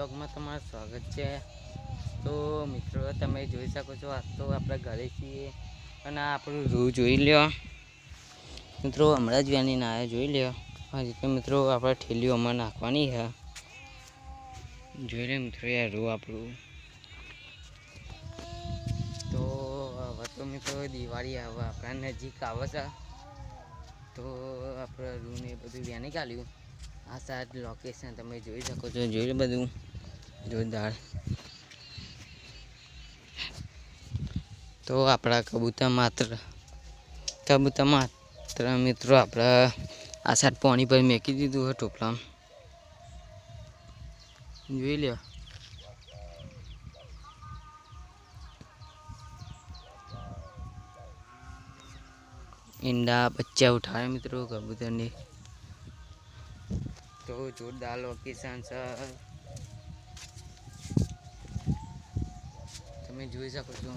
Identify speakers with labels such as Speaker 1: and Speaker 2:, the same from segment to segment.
Speaker 1: બ્લોગમાં તમારું સ્વાગત છે. તો મિત્રો, તમે જોઈ શકો છો આજ તો આપણે ઘરે છીએ અને આપણું રૂ જોઈ લ્યો. મિત્રો, હમણાં જ વ્યાની નાયો જોઈ લ્યો. આ રીતે મિત્રો, આપણે ઠેલીઓ આમાં નાખવાની છે. જોઈ લે મિત્રો, યાર, રૂ આપણું. તો હવે તો મિત્રો, દિવાળી હવે આપણા નજીક આવે છે. તો આપણે રૂ ને બધું વ્યાની કાઢ્યું. આ સાત લોકેશન તમે જોઈ શકો છો, જોઈ લો બધું. જોરદાર. તો આપણા કબૂતર માત્ર કબૂતર માત્ર મિત્રો આપણા આ સાઈડ પાણી પર મેકી દીધું હોય ટોપલામાં જોઈ લ્યો. ઈંડા બચ્ચા ઉઠાવે મિત્રો કબૂતરની. તો જોરદાર લોકેશન છે. તમે જોઈ શકો છો.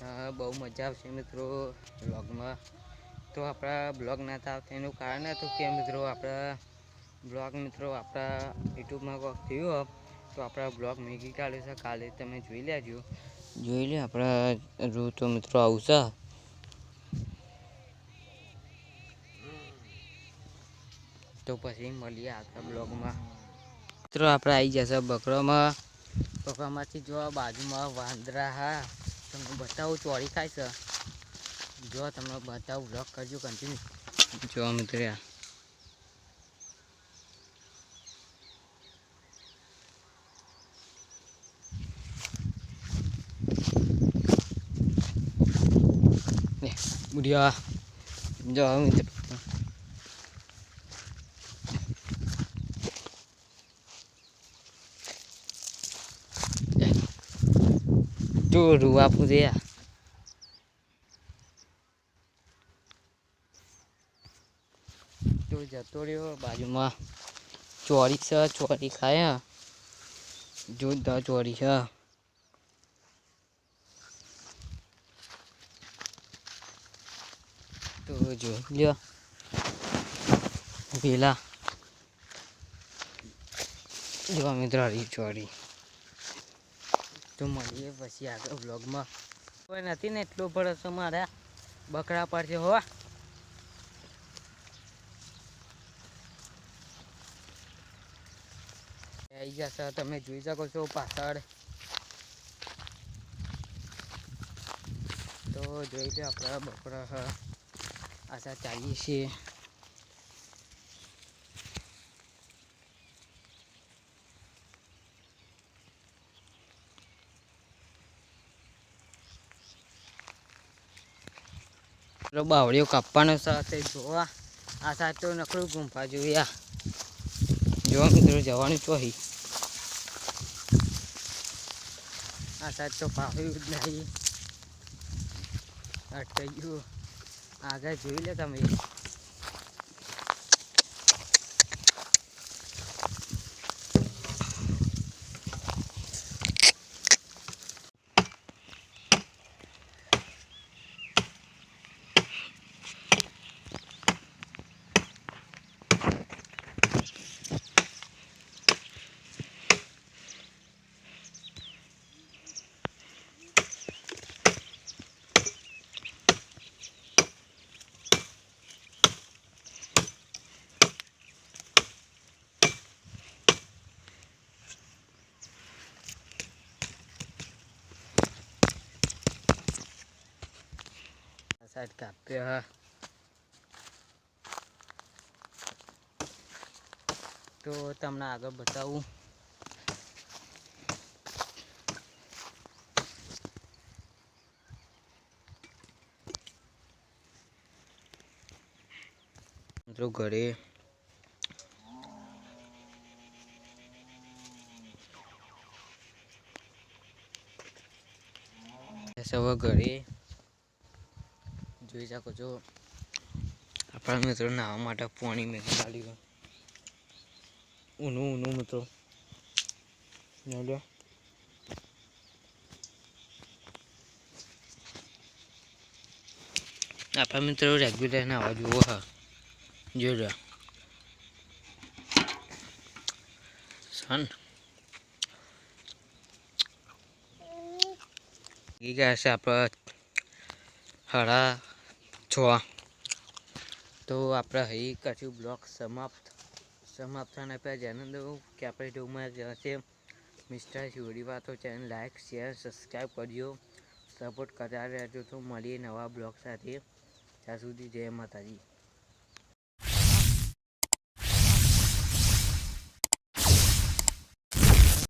Speaker 1: હા, બહુ મજા આવશે મિત્રો બ્લોગમાં તો આપણા બ્લોગ નતા આવતા એનું કારણ હતું કે મિત્રો આપણા બ્લોગ મિત્રો આપણા યુટ્યુબમાં કોક થયું તો આપણા બ્લોગ મેગી કાઢે છે, કાલે તમે જોઈ લેજો. જોઈ લે આપણા રૂ તો મિત્રો આવશે. તો પછી મળીએ આગળ બ્લોગમાં. મિત્રો, આપણે આવી જશે બકરોમાં. બકરામાંથી જો બાજુમાં વાંદરા હા, તમને બતાવું ચોરી ખાય છે. જો તમને બતાવું બ્લોગ કરજો કન્ટિન્યુ જો મિત્રો બુઢિયા જો મિત્રો જો રૂ આપું યાર તો જતો રહ્યો બાજુમાં. ચોરી છે, ચોરી ખાય. જોરદાર ચોરી છે. તો જો લ્યો. પેલા જો મિત્રો ચોરી. તો મળીએ પછી આગળ બ્લોગમાં કોઈ નથી ને એટલો ભરોસો મારા બકરા પર છે હોવા આવી જશે, તમે જોઈ શકો છો પાછળ. તો જોઈ લો આપણા બકરા. આશા ચાલીએ છીએ. પેલો બાવળીઓ કાપવાનો સાથે જોવા. આ સાથે તો નકરું ગુંફા જોયા જોવા મિત્રો જવાનું ચોહી આ સાથે તો પાવ્યું જ નહીં. અટકાઈ ગયું. આગળ જોઈ લે તમે. સાઈડ કાપ્યો હા. તો તમને આગળ બતાવું. મિત્રો ઘરે સવા ઘરે જોઈ શકો છો. આપણા મિત્રો નાહવા માટે પાણી મેં કાઢ્યું ઊનું ઊનું મિત્રો. જોઈ આપણા મિત્રો રેગ્યુલર નાવા જુઓ હા. જોઈ સન. ગયા છે આપણે સાડા છ તો આપણે હઈ કશું બ્લોક સમાપ્ત સમાપ્ત થવાના પહેલાં જાણી દઉં કે આપણે ટૂંકમાં જશે મિસ્ટર શિવડી વાતો ચેનલ લાઈક શેર સબસ્ક્રાઈબ કરજો. સપોર્ટ કરતા રહેજો તો મળીએ નવા બ્લોગ સાથે. ત્યાં સુધી જય માતાજી.